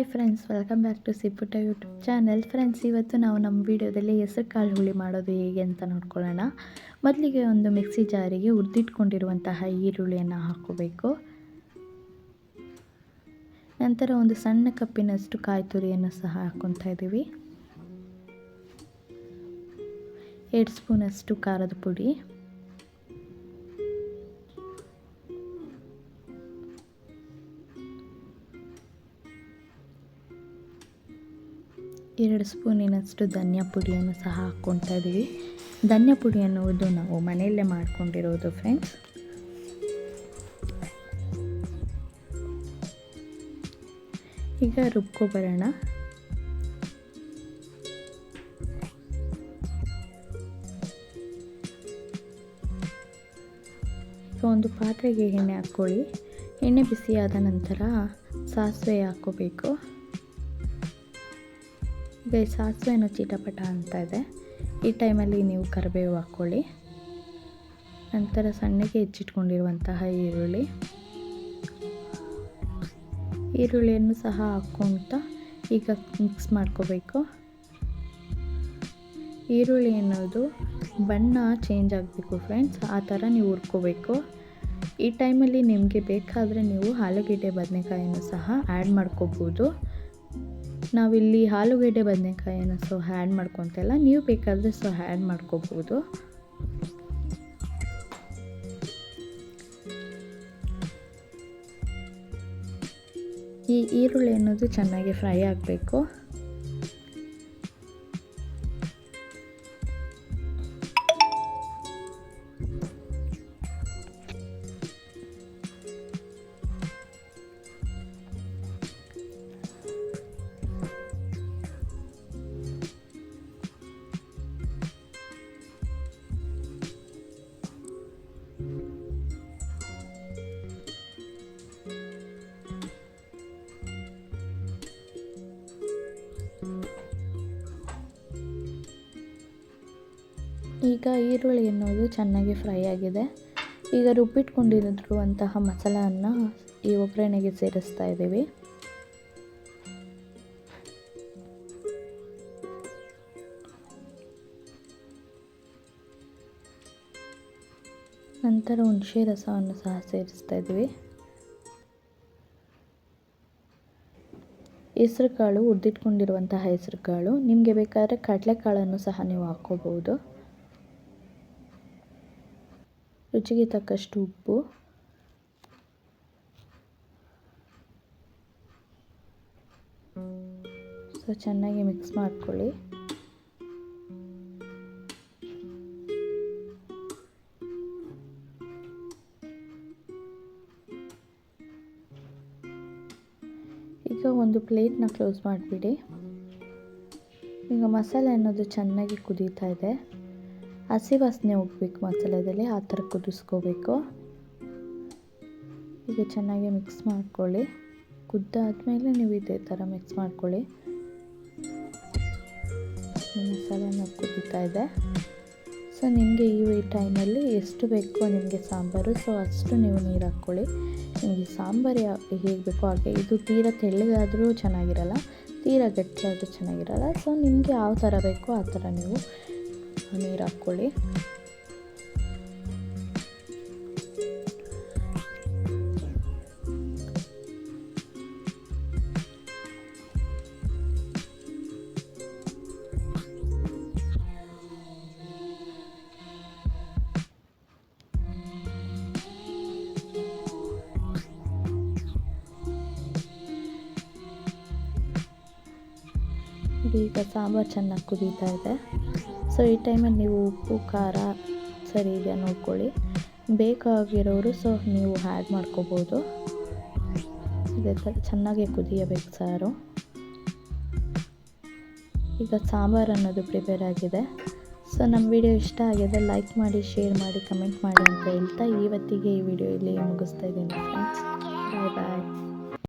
Hi friends welcome back to ಸಿಪುಟ YouTube channel friends ಇವತ್ತು ನಾವು ನಮ್ಮ ವಿಡಿಯೋದಲ್ಲಿ ಹೆಸರು ಕಾಳು ಹುಳಿ ಮಾಡೋದು ಹೇಗೆ ಅಂತ ನೋಡ್ಕೊಳ್ಳೋಣ. ಮೊದಲಿಗೆ ಒಂದು ಮಿಕ್ಸಿ ಜಾರಿಗೆ ಹುರಿದಿಟ್ಕೊಂಡಿರುವಂತಹ ಈರುಳ್ಳಿಯನ್ನು ಹಾಕೋಬೇಕು ನಂತರ ಒಂದು ಸಣ್ಣ ಕಪ್ಪಿನಷ್ಟು ಕಾಯಿ ತುರಿಯನ್ನು ಸಹ ಹಾಕ್ಕೊತಾ ಇದ್ದೀವಿ. ಎರಡು ಸ್ಪೂನಷ್ಟು ಖಾರದ ಪುಡಿ. ಎರಡು ಸ್ಪೂನಿನಷ್ಟು ಧನ್ಯ ಪುಡಿಯನ್ನು ಸಹ ಹಾಕ್ಕೊತಾ ಇದ್ದೀವಿ. ಧನ್ಯ ಪುಡಿ ಅನ್ನುವುದು ನಾವು ಮನೆಯಲ್ಲೇ ಮಾಡ್ಕೊಂಡಿರೋದು ಫ್ರೆಂಡ್ಸ್ ಈಗ ರುಬ್ಕೊಬರೋಣ ಈಗ ಒಂದು ಪಾತ್ರೆಗೆ ಎಣ್ಣೆ ಹಾಕ್ಕೊಳ್ಳಿ. ಎಣ್ಣೆ ಬಿಸಿಯಾದ ನಂತರ ಸಾಸಿವೆ ಹಾಕ್ಕೋಬೇಕು. ಈಗ ಸಾಸಿವೆನೂ ಚೀಟಪಟ ಅಂತ ಇದೆ. ಈ ಟೈಮಲ್ಲಿ ನೀವು ಕರಿಬೇವು ಹಾಕ್ಕೊಳ್ಳಿ. ನಂತರ ಸಣ್ಣಗೆ ಹೆಚ್ಚಿಟ್ಕೊಂಡಿರುವಂತಹ ಈರುಳ್ಳಿ. ಈರುಳ್ಳಿಯನ್ನು ಸಹ ಹಾಕ್ಕೊಳ್ತಾ ಈಗ ಮಿಕ್ಸ್ ಮಾಡ್ಕೋಬೇಕು. ಈರುಳ್ಳಿ ಅನ್ನೋದು ಬಣ್ಣ ಚೇಂಜ್ ಆಗಬೇಕು ಫ್ರೆಂಡ್ಸ್ ಆ ಥರ ನೀವು ಹುರ್ಕೋಬೇಕು. ಈ ಟೈಮಲ್ಲಿ ನಿಮಗೆ ಬೇಕಾದರೆ ನೀವು ಆಲೂಗೆಡ್ಡೆ ಬದನೆಕಾಯನ್ನು ಸಹ ಆ್ಯಡ್ ಮಾಡ್ಕೋಬೋದು. ನಾವಿಲ್ಲಿ ಆಲೂಗಡ್ಡೆ ಬದನೆಕಾಯನ್ನು ಸೊ ಆ್ಯಡ್ ಮಾಡ್ಕೊತಿಲ್ಲ ನೀವು ಬೇಕಾದರೆ ಸೊ ಆ್ಯಡ್ ಮಾಡ್ಕೋಬಹುದು ಈ ಈರುಳ್ಳಿ ಅನ್ನೋದು ಚೆನ್ನಾಗಿ ಫ್ರೈ ಆಗಬೇಕು. ಈಗ ಈರುಳ್ಳಿ ಅನ್ನೋದು ಚೆನ್ನಾಗಿ ಫ್ರೈ ಆಗಿದೆ. ಈಗ ರುಬ್ಬಿಟ್ಕೊಂಡಿರುವಂತಹ ಮಸಾಲವನ್ನು ಈ ಒಗ್ಗರಣೆಗೆ ಸೇರಿಸ್ತಾ ಇದ್ದೀವಿ. ನಂತರ ಹುಣಸೆ ರಸವನ್ನು ಸಹ ಸೇರಿಸ್ತಾ ಇದ್ದೀವಿ. ಹೆಸರು ಕಾಳು ಹುರಿದಿಟ್ಕೊಂಡಿರುವಂತಹ ಹೆಸರು ಕಾಳು ನಿಮಗೆ ಬೇಕಾದರೆ ಕಡಲೆಕಾಳನ್ನು ಸಹ ನೀವು ಹಾಕ್ಕೋಬೋದು. ರುಚಿಗೆ ತಕ್ಕಷ್ಟು ಉಪ್ಪು. ಸೊ, ಚೆನ್ನಾಗಿ ಮಿಕ್ಸ್ ಮಾಡ್ಕೊಳ್ಳಿ. ಈಗ ಒಂದು ಪ್ಲೇಟ್ನ ಕ್ಲೋಸ್ ಮಾಡಿಬಿಡಿ. ಈಗ ಮಸಾಲೆ ಅನ್ನೋದು ಚೆನ್ನಾಗಿ ಕುದೀತಾ ಇದೆ. ಹಸಿ ವಾಸನೆ ಹೋಗ್ಬೇಕು ಮಸಾಲೆದಲ್ಲಿ, ಆ ಥರ ಕುದಿಸ್ಕೋಬೇಕು. ಈಗ ಚೆನ್ನಾಗಿ ಮಿಕ್ಸ್ ಮಾಡ್ಕೊಳ್ಳಿ. ಕುದ್ದಾದಮೇಲೆ ನೀವು ಇದೇ ಥರ ಮಿಕ್ಸ್ ಮಾಡ್ಕೊಳ್ಳಿ. ಮಸಾಲೆನ ಕುದೀತಾ ಇದೆ. ಸೊ ನಿಮಗೆ ಈ ಟೈಮಲ್ಲಿ ಎಷ್ಟು ಬೇಕೋ ನಿಮಗೆ ಸಾಂಬಾರು ಸೊ ಅಷ್ಟು ನೀವು ನೀರು ಹಾಕ್ಕೊಳ್ಳಿ. ನಿಮಗೆ ಸಾಂಬಾರು ಹೇಗೆ ಬೇಕೋ ಹಾಗೆ. ಇದು ತೀರಾ ತೆಳ್ಳಗಾದರೂ ಚೆನ್ನಾಗಿರಲ್ಲ, ತೀರಾ ಗಟ್ಟಿಯಾದರೂ ಚೆನ್ನಾಗಿರಲ್ಲ. ಸೊ ನಿಮಗೆ ಯಾವ ಥರ ಬೇಕೋ ಆ ಥರ ನೀವು ನೀರು ಹಾಕ್ಕೊಳ್ಳಿ. ಈಗ ಸಾಂಬಾರು ಚೆನ್ನಾಗಿ ಕುದೀತಾ ಇದೆ. ಸೊ ಈ ಟೈಮಲ್ಲಿ ನೀವು ಉಪ್ಪು, ಖಾರ ಸರಿ ಇದೆಯಾ ನೋಡ್ಕೊಳ್ಳಿ. ಬೇಕಾಗಿರೋರು ಸೊ ನೀವು ಆ್ಯಡ್ ಮಾಡ್ಕೋಬೋದು. ಇದೇ ಥರ ಚೆನ್ನಾಗಿ ಕುದಿಯಬೇಕು ಸಾರು. ಈಗ ಸಾಂಬಾರು ಅನ್ನೋದು ಪ್ರಿಪೇರ್ ಆಗಿದೆ. ಸೊ ನಮ್ಮ ವಿಡಿಯೋ ಇಷ್ಟ ಆಗಿದೆ ಲೈಕ್ ಮಾಡಿ ಶೇರ್ ಮಾಡಿ ಕಮೆಂಟ್ ಮಾಡಿ ಅಂತ ಹೇಳ್ತಾ ಇವತ್ತಿಗೆ ಈ ವಿಡಿಯೋ ಇಲ್ಲಿ ಮುಗಿಸ್ತಾ ಇದ್ದೀನಿ ಫ್ರೆಂಡ್ಸ್ ಬಾಯ್ ಬಾಯ್